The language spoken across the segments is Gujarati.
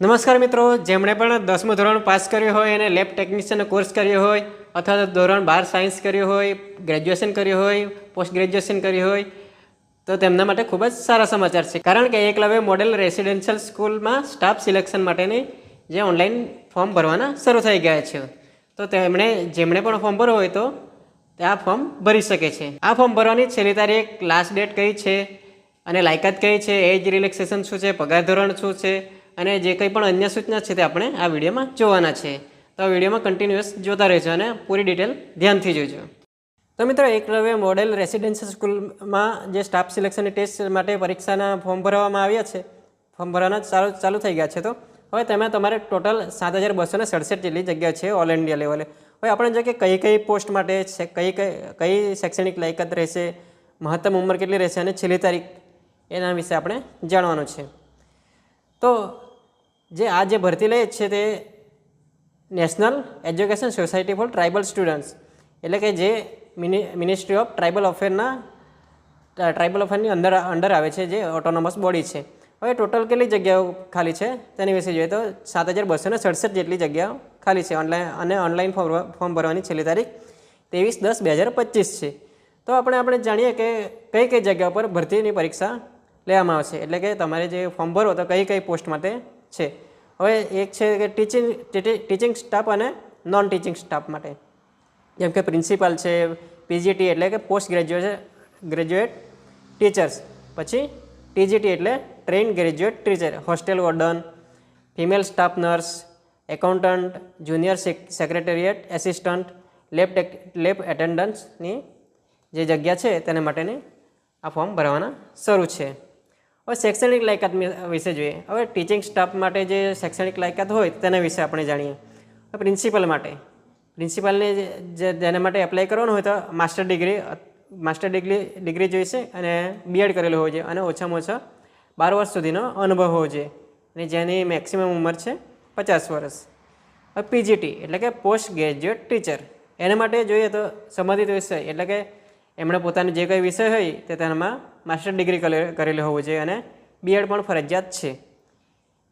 નમસ્કાર મિત્રો, જેમણે પણ દસમું ધોરણ પાસ કર્યું હોય અને લેબ ટેકનિશિયનનો કોર્સ કર્યો હોય, અથવા તો ધોરણ બાર સાયન્સ કર્યું હોય, ગ્રેજ્યુએશન કર્યું હોય, પોસ્ટ ગ્રેજ્યુએશન કર્યું હોય, તો તેમના માટે ખૂબ જ સારા સમાચાર છે. કારણ કે એકલવ્ય મોડેલ રેસિડેન્શિયલ સ્કૂલમાં સ્ટાફ સિલેક્શન માટેની જે ઓનલાઈન ફોર્મ ભરવાના શરૂ થઈ ગયા છે. તો તેમણે, જેમણે પણ ફોર્મ ભરવું હોય તો તે આ ફોર્મ ભરી શકે છે. આ ફોર્મ ભરવાની છેલ્લી તારીખ લાસ્ટ ડેટ કઈ છે, અને લાયકાત કઈ છે, એજ રિલેક્સેશન શું છે, પગાર ધોરણ શું છે અને જે કંઈ પણ અન્ય સૂચના છે તે આપણે આ વિડીયોમાં જોવાના છે. તો આ વિડીયોમાં કન્ટિન્યુઅસ જોતા રહેજો અને પૂરી ડિટેલ ધ્યાનથી જોજો. તો મિત્રો એકલવ્ય મોડેલ રેસિડેન્શિયલ સ્કૂલમાં જે સ્ટાફ સિલેક્શનની ટેસ્ટ માટે પરીક્ષાના ફોર્મ ભરવામાં આવ્યા છે. ફોર્મ ભરવાના ચાલુ ચાલુ થઈ ગયા છે તો. હવે તેમાં તમારે ટોટલ સાત હજાર બસો ને સડસઠ જેટલી જગ્યા છે ઓલ ઇન્ડિયા લેવલે હવે આપણે જોઈએ કે કઈ કઈ પોસ્ટ માટે કઈ કઈ કઈ શૈક્ષણિક લાયકાત રહેશે, મહત્તમ ઉંમર કેટલી રહેશે અને છેલ્લી તારીખ એના વિશે આપણે જાણવાનું છે. તો જે આ જે ભરતી લે છે તે national education society for tribal students એટલે કે જે મિનિ મિનિસ્ટ્રી ઓફ ટ્રાઇબલ અફેરના ટ્રાઇબલ અફેરની અંદર અંડર આવે છે, જે ઓટોનોમસ બોડી છે. હવે ટોટલ કેટલી જગ્યાઓ ખાલી છે? તેની વિશે જોઈએ તો સાત હજાર બસો ને સડસઠ જેટલી જગ્યાઓ ખાલી છે. ઓનલાઈન અને ઓનલાઈન ફોર્મ ફોર્મ ભરવાની છેલ્લી તારીખ ત્રેવીસ દસ બે હજાર પચીસ છે. તો આપણે આપણે જાણીએ કે કઈ કઈ જગ્યા પર ભરતીની પરીક્ષા લેવામાં આવશે. એટલે કે તમારે જે ફોર્મ ભરો તો કઈ કઈ પોસ્ટ માટે છે. હવે એક છે કે ટીચિંગ ટીચિંગ સ્ટાફ અને નોન ટીચિંગ સ્ટાફ માટે. જેમ કે પ્રિન્સિપાલ છે પીજીટી એટલે કે પોસ્ટ ગ્રેજ્યુએટ ગ્રેજ્યુએટ ટીચર્સ પછી ટીજીટી એટલે train graduate teacher hostel warden female staff nurse accountant junior secretariat assistant lab lab એટેન્ડન્સની જે જગ્યા છે, તેને માટેની આ ફોર્મ ભરવાના શરૂ છે. હવે શૈક્ષણિક લાયકાત વિશે જોઈએ. હવે ટીચિંગ સ્ટાફ માટે જે શૈક્ષણિક લાયકાત હોય તેના વિશે આપણે જાણીએ. પ્રિન્સિપલ માટે. પ્રિન્સિપાલને જે જેના માટે એપ્લાય કરવાનું હોય તો master degree master degree degree જોઈશે અને બીએડ કરેલું હોવું જોઈએ અને ઓછામાં ઓછા બાર વર્ષ સુધીનો અનુભવ હોવો જોઈએ. અને જેની મેક્સિમમ ઉંમર છે પચાસ વર્ષ. હવે પીજીટી એટલે કે પોસ્ટ ગ્રેજ્યુએટ ટીચર એના માટે જોઈએ તો સંબંધિત વિષય. એટલે કે એમણે પોતાનો જે કંઈ વિષય હોય તે તેનામાં માસ્ટર ડિગ્રી કરેલી હોવું જોઈએ અને બીએડ પણ ફરજિયાત છે.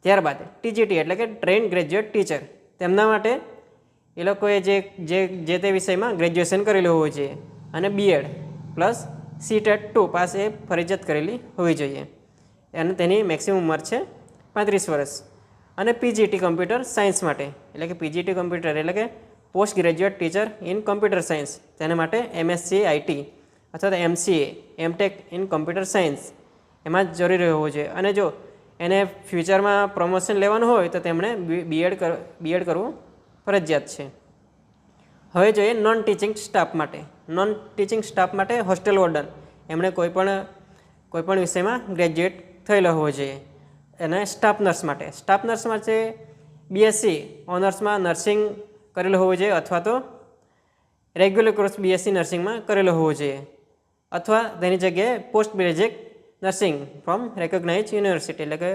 ત્યારબાદ ટીજીટી એટલે કે ટ્રેન ગ્રેજ્યુએટ ટીચર. તેમના માટે એ લોકોએ જે જે જે તે વિષયમાં ગ્રેજ્યુએશન કરેલું હોવું જોઈએ અને BEd plus CTET two pass એ ફરજિયાત કરેલી હોવી જોઈએ. અને તેની મેક્સિમમ ઉંમર છે પાંત્રીસ વર્ષ. અને પીજીટી કમ્પ્યુટર સાયન્સ માટે, એટલે કે પીજીટી કમ્પ્યુટર એટલે કે post graduate teacher in computer science. તેના માટે એમએસસી આઈટી અથવા તો MCA MTech in computer science એમાં જ જરૂરી હોવું જોઈએ. અને જો એને ફ્યુચરમાં પ્રમોશન લેવાનું હોય, તો તેમણે બીએડ કર બીએડ કરવું ફરજિયાત છે. હવે જોઈએ નોન ટીચિંગ સ્ટાફ માટે. નોન ટીચિંગ સ્ટાફ માટે હોસ્ટેલ વોર્ડન એમણે કોઈપણ કોઈપણ વિષયમાં ગ્રેજ્યુએટ થયેલો હોવો જોઈએ. અને સ્ટાફ નર્સ માટે. સ્ટાફ નર્સ માટે બીએસસી ઓનર્સમાં નર્સિંગ કરેલું હોવું જોઈએ, અથવા તો રેગ્યુલર કોર્સ બીએસસી નર્સિંગમાં કરેલો હોવો જોઈએ. અથવા તેની જગ્યાએ post graduate nursing from recognise university એટલે કે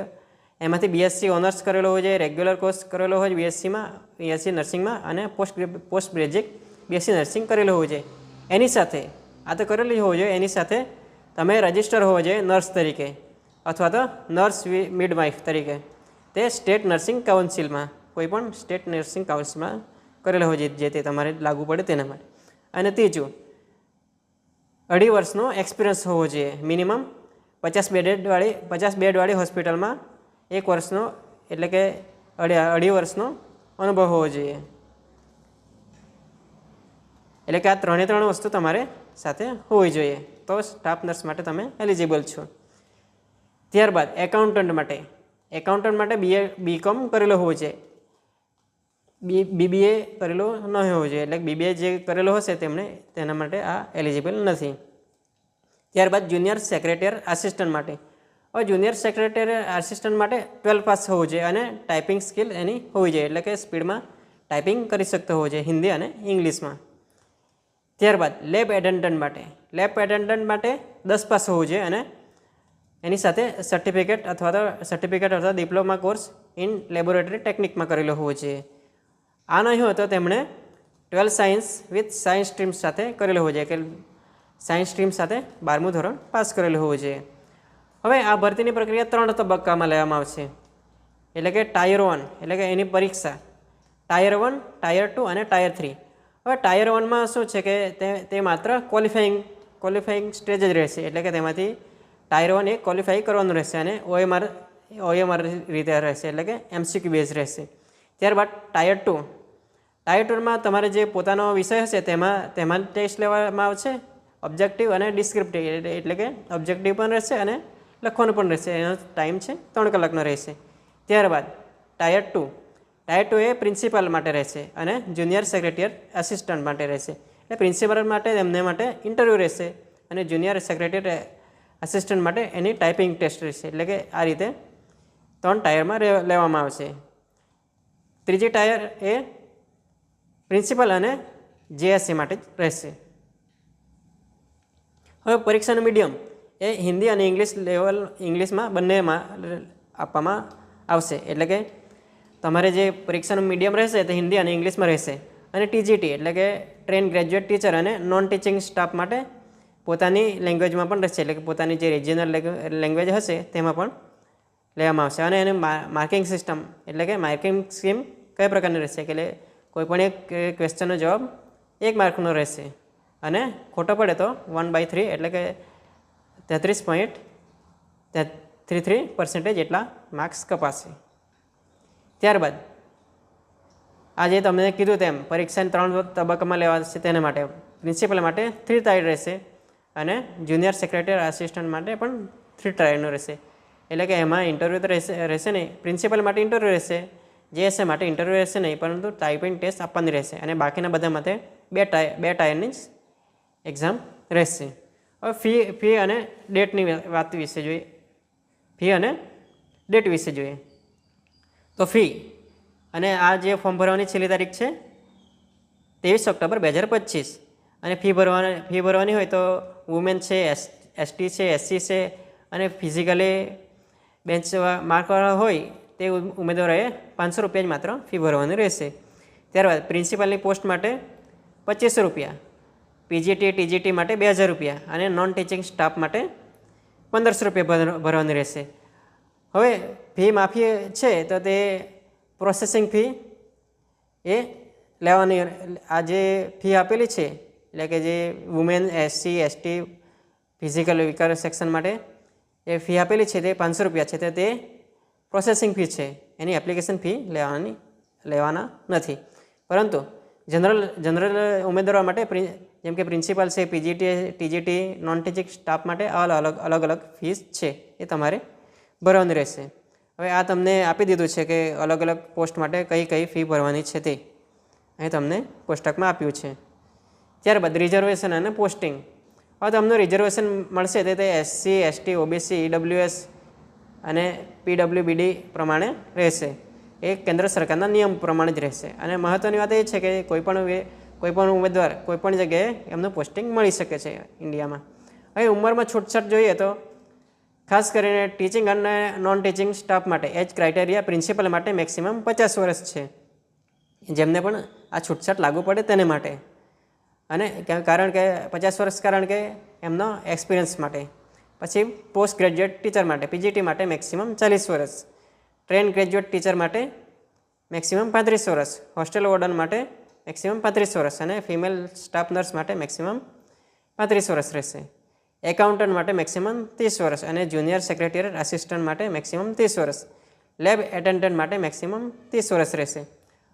એમાંથી બીએસસી ઓનર્સ કરેલો હોય છે રેગ્યુલર કોર્સ કરેલો હોય બીએસસીમાં બીએસસી નર્સિંગમાં અને post post graduate BSc nursing કરેલું હોય છે. એની સાથે, આ તો કરેલી હોવું જોઈએ એની સાથે તમે રજિસ્ટર હોવો જોઈએ નર્સ તરીકે અથવા તો નર્સ મિડવાઇફ તરીકે. તે સ્ટેટ નર્સિંગ કાઉન્સિલમાં કોઈ પણ સ્ટેટ નર્સિંગ કાઉન્સિલમાં કરેલો હોય જે તે તમારે લાગુ પડે તેના માટે. અને ત્રીજું અઢી વર્ષનો એક્સપિરિયન્સ હોવો જોઈએ મિનિમમ પચાસ બેડવાળી પચાસ બેડવાળી હોસ્પિટલમાં એક વર્ષનો એટલે કે અઢી અઢી વર્ષનો અનુભવ હોવો જોઈએ. એટલે કે આ ત્રણે ત્રણ વસ્તુ તમારે સાથે હોવી જોઈએ. તો સ્ટાફ નર્સ માટે તમે એલિજિબલ છો. ત્યારબાદ એકાઉન્ટન્ટ માટે. એકાઉન્ટન્ટ માટે બીએ બીકોમ કરેલો હોવો જોઈએ. બી બીબીએ કરેલો ન હોવો જોઈએ. એટલે બીબીએ જે કરેલો હશે તેમણે તેના માટે આ એલિજિબલ નથી. ત્યારબાદ જુનિયર સેક્રેટર આસિસ્ટન્ટ માટે. હવે જુનિયર સેક્રેટરી આસિસ્ટન્ટ માટે ટ્વેલ્વ પાસ હોવું જોઈએ અને ટાઈપિંગ સ્કિલ એની હોવી જોઈએ. એટલે કે સ્પીડમાં ટાઈપિંગ કરી શકતો હોવો જોઈએ હિન્દી અને ઇંગ્લિશમાં. ત્યારબાદ લેબ એટેન્ડન્ટ માટે. લેબ એટેન્ડન્ટ માટે દસ પાસ હોવું જોઈએ અને એની સાથે સર્ટિફિકેટ અથવા તો સર્ટિફિકેટ અથવા ડિપ્લોમા કોર્સ ઇન લેબોરેટરી ટેકનિકમાં કરેલો હોવો જોઈએ. આ નહીં હોય તો તેમણે twelfth science with science stream સાથે કરેલો હોવો જોઈએ. કે સાયન્સ સ્ટ્રીમ સાથે બારમું ધોરણ પાસ કરેલું હોવું જોઈએ. હવે આ ભરતીની પ્રક્રિયા ત્રણ તબક્કામાં લેવામાં આવશે. એટલે કે ટાયર વન, એટલે કે એની પરીક્ષા. ટાયર વન, ટાયર ટુ અને ટાયર થ્રી. હવે ટાયર વનમાં શું છે કે તે તે માત્ર ક્વોલિફાઈંગ ક્વોલિફાઈંગ સ્ટેજ જ રહેશે. એટલે કે તેમાંથી ટાયર વન એ ક્વોલિફાઈ કરવાનું રહેશે અને ઓએમઆર ઓએમઆર રીતે રહેશે. એટલે કે એમસીક્યુ બેઝ રહેશે. ત્યારબાદ ટાયર ટુ. ટાયર ટુમાં તમારે જે પોતાનો વિષય હશે તેમાં તેમાં ટેસ્ટ લેવામાં આવશે. ઓબ્જેક્ટિવ અને ડિસ્ક્રિપ્ટિવ એટલે કે ઓબ્જેક્ટિવ પણ રહેશે અને લખવાનું પણ રહેશે. એનો ટાઈમ છે ત્રણ કલાકનો રહેશે. ત્યારબાદ ટાયર ટુ ટાયર ટુ એ પ્રિન્સિપાલ માટે રહેશે અને જુનિયર સેક્રેટરી આસિસ્ટન્ટ માટે રહેશે. એટલે પ્રિન્સિપાલ માટે એમને માટે ઇન્ટરવ્યૂ રહેશે અને જુનિયર સેક્રેટરી આસિસ્ટન્ટ માટે એની ટાઈપિંગ ટેસ્ટ રહેશે. એટલે કે આ રીતે ત્રણ ટાયરમાં લેવામાં આવશે. ત્રીજી ટાયર એ પ્રિન્સિપલ અને જેએસસી માટે રહેશે. હવે પરીક્ષાનું મીડિયમ એ હિન્દી અને ઇંગ્લિશ લેવલ ઇંગ્લિશમાં બંનેમાં આપવામાં આવશે. એટલે કે તમારે જે પરીક્ષાનું મીડિયમ રહેશે તે હિન્દી અને ઇંગ્લિશમાં રહેશે. અને ટીજીટી એટલે કે ટ્રેન ગ્રેજ્યુએટ ટીચર અને નોન ટીચિંગ સ્ટાફ માટે પોતાની લેંગ્વેજમાં પણ રહેશે. એટલે કે પોતાની જે રિજિયનલ લેંગ્વેજ હશે તેમાં પણ લેવામાં આવશે. અને એને માર્કિંગ સિસ્ટમ એટલે કે માર્કિંગ સ્કીમ કયા પ્રકારની રહેશે? કે એટલે કોઈ એક ક્વેશ્ચનનો જવાબ એક માર્કનો રહેશે. અને ખોટો પડે તો વન બાય થ્રી એટલે કે તેત્રીસ પોઈન્ટ થ્રી થ્રી પર્સન્ટેજ એટલા માર્ક્સ કપાશે. ત્યારબાદ આજે તમને કીધું તેમ પરીક્ષાને ત્રણ તબક્કામાં લેવાશે તેના માટે પ્રિન્સિપલ માટે થ્રી ટાયર રહેશે અને જુનિયર સેક્રેટરી આસિસ્ટન્ટ માટે પણ થ્રી ટાયરનું રહેશે. એટલે કે એમાં ઇન્ટરવ્યૂ તો રહેશે રહેશે નહીં. પ્રિન્સિપલ માટે ઇન્ટરવ્યૂ રહેશે જેએસએ માટે ઇન્ટરવ્યૂ રહેશે નહીં, પરંતુ ટાઈપિંગ ટેસ્ટ આપવાની રહેશે અને બાકીના બધા માટે બે ટાય બે ટાયરની એક્ઝામ રહેશે. હવે ફી ફી અને ડેટની વાત વિશે જોઈએ. ફી અને ડેટ વિશે જોઈએ. તો ફી અને આ જે ફોર્મ ભરવાની છેલ્લી તારીખ છે, ત્રેવીસ ઓક્ટોબર બે હજાર પચીસ. અને ફી ભરવાની ફી ભરવાની હોય તો વુમેન છે એસ એસટી છે એસસી છે અને ફિઝિકલી બેન્ચ માર્કવાળા હોય તે ઉમેદવારોએ પાંચસો રૂપિયા જ માત્ર ફી ભરવાની રહેશે. ત્યારબાદ પ્રિન્સિપાલની પોસ્ટ માટે પચીસો રૂપિયા. પીજીટી ટીજીટી માટે બે હજાર રૂપિયા અને નોન ટીચિંગ સ્ટાફ માટે પંદરસો રૂપિયા ભર- ભરવાની રહેશે. હવે ફી માફી છે તો તે પ્રોસેસિંગ ફી એ લેવાની આ જે ફી આપેલી છે, એટલે કે જે વુમેન એસસી એસટી ફિઝિકલ વિકાર સેક્શન માટે એ ફી આપેલી છે તે પાંચસો રૂપિયા છે, તો તે પ્રોસેસિંગ ફી છે. એની એપ્લિકેશન ફી લેવાની, લેવાના નથી. પરંતુ જનરલ જનરલ ઉમેદવારો માટે જેમ કે પ્રિન્સિપાલ છે PGT TGT non teaching staff માટે અલગ અલગ અલગ ફીસ છે એ તમારે ભરવાની રહેશે. હવે આ તમને આપી દીધું છે કે અલગ અલગ પોસ્ટ માટે કઈ કઈ ફી ભરવાની છે તે. અહીં તમને કોષ્ટકમાં આપ્યું છે. ત્યારબાદ રિઝર્વેશન અને પોસ્ટિંગ હવે તમને રિઝર્વેશન મળશે તે એસસી એસટી ઓબીસી ઈડબ્લ્યુએસ અને પીડબ્લ્યુબીડી પ્રમાણે રહેશે. એ કેન્દ્ર સરકારના નિયમ પ્રમાણે જ રહેશે. અને મહત્ત્વની વાત એ છે કે કોઈપણ કોઈપણ ઉમેદવાર કોઈપણ જગ્યાએ એમનું પોસ્ટિંગ મળી શકે છે ઇન્ડિયામાં હવે ઉંમરમાં છૂટછાટ જોઈએ તો ખાસ કરીને ટીચિંગ અને નોન ટીચિંગ સ્ટાફ માટે એજ ક્રાઇટેરિયા પ્રિન્સિપલ માટે મેક્સિમમ પચાસ વર્ષ છે. જેમને પણ આ છૂટછાટ લાગુ પડે તેને માટે. અને કારણ કે પચાસ વર્ષ કારણ કે એમનો એક્સપિરિયન્સ માટે. પછી પોસ્ટ ગ્રેજ્યુએટ ટીચર માટે પીજીટી માટે મેક્સિમમ ચાલીસ વર્ષ. ટ્રેન ગ્રેજ્યુએટ ટીચર માટે મેક્સિમમ પાંત્રીસ વર્ષ. હોસ્ટેલ વોર્ડન માટે મેક્સિમમ પાંત્રીસ વર્ષ અને ફિમેલ સ્ટાફ નર્સ માટે મેક્સિમમ પાંત્રીસ વર્ષ રહેશે. એકાઉન્ટન્ટ માટે મેક્સિમમ ત્રીસ વર્ષ અને જુનિયર સેક્રેટરી આસિસ્ટન્ટ માટે મેક્સિમમ ત્રીસ વર્ષ. લેબ એટેન્ડન્ટ માટે મેક્સિમમ ત્રીસ વર્ષ રહેશે.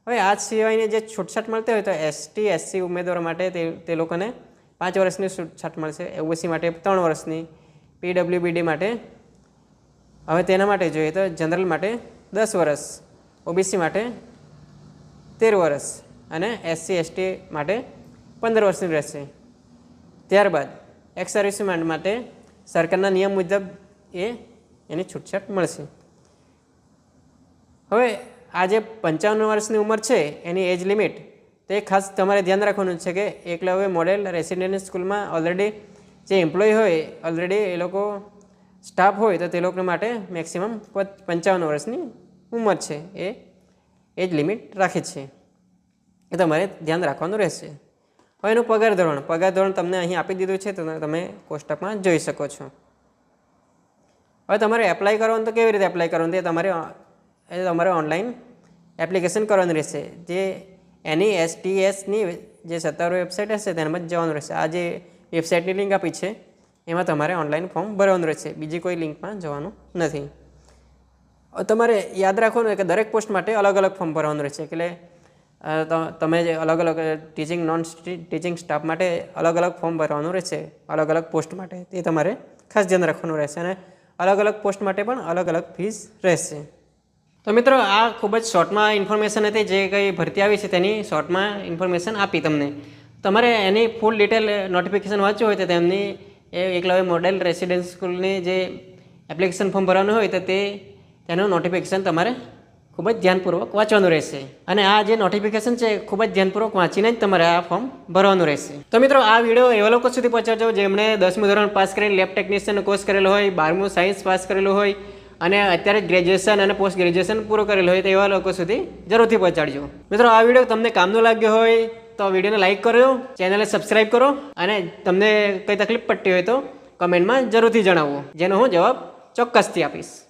હવે આ સિવાયની જે છૂટછાટ મળતી હોય તો એસટી એસસી ઉમેદવારો માટે તે લોકોને પાંચ વર્ષની છૂટછાટ મળશે. ઓબીસી માટે ત્રણ વર્ષની. પીડબ્લ્યુબીડી માટે. હવે તેના માટે જોઈએ તો જનરલ માટે દસ વર્ષ. ઓબીસી માટે તેર વર્ષ. અને એસસી એસટી માટે પંદર વર્ષની રહેશે ત્યારબાદ એક્સ સર્વિસમેન માટે સરકારના નિયમ મુજબ એ એની છૂટછાટ મળશે. હવે આ જે પંચાવન વર્ષની ઉંમર છે, એની એજ લિમિટ તે ખાસ તમારે ધ્યાન રાખવાનું છે કે એકલવ્ય મોડેલ રેસિડેન્શિયલ સ્કૂલમાં ઓલરેડી જે એમ્પ્લોય હોય ઓલરેડી એ લોકો સ્ટાફ હોય, તો તે લોકો માટે મેક્સિમમ પંચાવન વર્ષની ઉંમર છે, એ એજ લિમિટ રાખે છે. એ તમારે ધ્યાન રાખવાનું રહેશે. હવે એનું પગાર ધોરણ. પગાર ધોરણ તમને અહીં આપી દીધું છે, તો તમે કોષ્ટકમાં જોઈ શકો છો. હવે તમારે એપ્લાય કરવાનું તો કેવી રીતે એપ્લાય કરવાનું? તે તમારે એ તમારે ઓનલાઈન એપ્લિકેશન કરવાનું રહેશે. જે એની એસટીએસની જે સત્તાવાર વેબસાઇટ હશે તેનામાં જ જવાનું રહેશે. આ જે વેબસાઇટની લિંક આપી છે, એમાં તમારે ઓનલાઈન ફોર્મ ભરવાનું રહેશે. બીજી કોઈ લિંકમાં જવાનું નથી. તમારે યાદ રાખવાનું કે દરેક પોસ્ટ માટે અલગ અલગ ફોર્મ ભરવાનું રહેશે. એટલે તમે જે અલગ અલગ ટીચિંગ નોન ટીચિંગ સ્ટાફ માટે અલગ અલગ ફોર્મ ભરવાનું રહેશે, અલગ અલગ પોસ્ટ માટે. તે તમારે ખાસ ધ્યાન રાખવાનું રહેશે અને અલગ અલગ પોસ્ટ માટે પણ અલગ અલગ ફીસ રહેશે. તો મિત્રો, આ ખૂબ જ શોર્ટમાં ઇન્ફોર્મેશન હતી, જે કંઈ ભરતી આવી છે તેની શોર્ટમાં ઇન્ફોર્મેશન આપી તમને. તમારે એની ફૂલ ડિટેલ નોટિફિકેશન વાંચવું હોય તો તેમની એ એકલવ્ય મોડેલ રેસિડેન્સ સ્કૂલની જે એપ્લિકેશન ફોર્મ ભરવાનું હોય તો તે, તેનું નોટિફિકેશન તમારે ખૂબ જ ધ્યાનપૂર્વક વાંચવાનું રહેશે. અને આ જે નોટિફિકેશન છે ખૂબ જ ધ્યાનપૂર્વક વાંચીને જ તમારે આ ફોર્મ ભરવાનું રહેશે. તો મિત્રો, આ વીડિયો એવા લોકો સુધી પહોંચાડજો જેમણે દસમું ધોરણ પાસ કરીને લેબ ટેકનિશિયનનો કોર્સ કરેલો હોય, બારમું સાયન્સ પાસ કરેલું હોય, અને અત્યારે ગ્રેજ્યુએશન અને પોસ્ટ ગ્રેજ્યુએશન પૂરું કરેલું હોય તેવા લોકો સુધી જરૂરથી પહોંચાડજો. મિત્રો, આ વીડિયો તમને કામનો લાગ્યો હોય, તો વિડીયોને લાઇક કરો ચેનલને સબસ્ક્રાઈબ કરો, અને તમને કંઈ તકલીફ પડતી હોય તો કમેન્ટમાં જરૂરથી જણાવો, જેનો હું જવાબ ચોક્કસથી આપીશ.